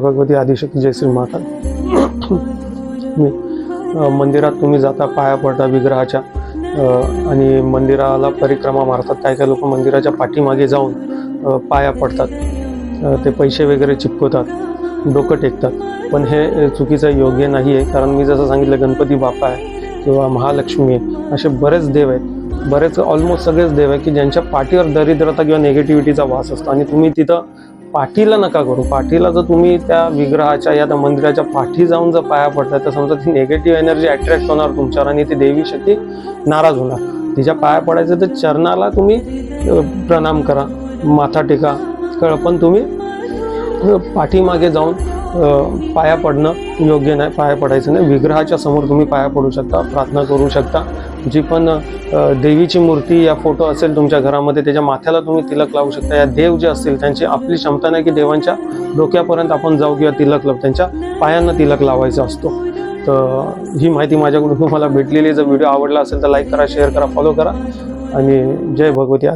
भगवती आदिशक्ती जय श्री माता. मी मंदिरात तुम्ही जाता पाया पडता विग्रहाच्या आणि मंदिराला परिक्रमा मारतात. काही काही लोक मंदिराच्या पाठीमागे जाऊन पाया पडतात. ते पैसे वगैरे चिपकवतात डोकं टेकतात. पण हे चुकीचं योग्य नाही आहे. कारण मी जसं सांगितलं गणपती बाप्पा आहे किंवा महालक्ष्मी आहे असे बरेच देव आहेत. बरेच ऑलमोस्ट सगळेच देव आहे की ज्यांच्या पाठीवर दरिद्रता किंवा निगेटिव्हिटीचा वास असतो. आणि तुम्ही तिथं पाठीला नका करू. पाठीला जर तुम्ही त्या विग्रहाच्या या त्या मंदिराच्या पाठी जाऊन जर पाया पडताय तर समजा ती निगेटिव्ह एनर्जी अट्रॅक्ट होणार तुमच्यावर आणि ती देवी शक्ती नाराज होणार. तिच्या पाया पडायचं तर चरणाला तुम्ही प्रणाम करा माथा टेका कळ पण तुम्ही पाठीमागे जाऊन पाया पडणं योग्य नाही पाया पडायचं नाही. विग्रहाच्या समोर तुम्ही पाया पडू शकता प्रार्थना करू शकता. जी पण देवीची मूर्ती या फोटो असेल तुमच्या घरामध्ये त्याच्या माथ्याला तुम्ही तिलक लावू शकता. या देव जे असतील त्यांची आपली क्षमता नाही की देवांच्या डोक्यापर्यंत आपण जाऊ किंवा तिलक लावू. त्यांच्या पायांना तिलक लावायचा असतो. तर ही माहिती माझ्याकडून तुम्हाला भेटलेली जर व्हिडिओ आवडला असेल तर लाईक करा शेअर करा फॉलो करा. आणि जय भगवती.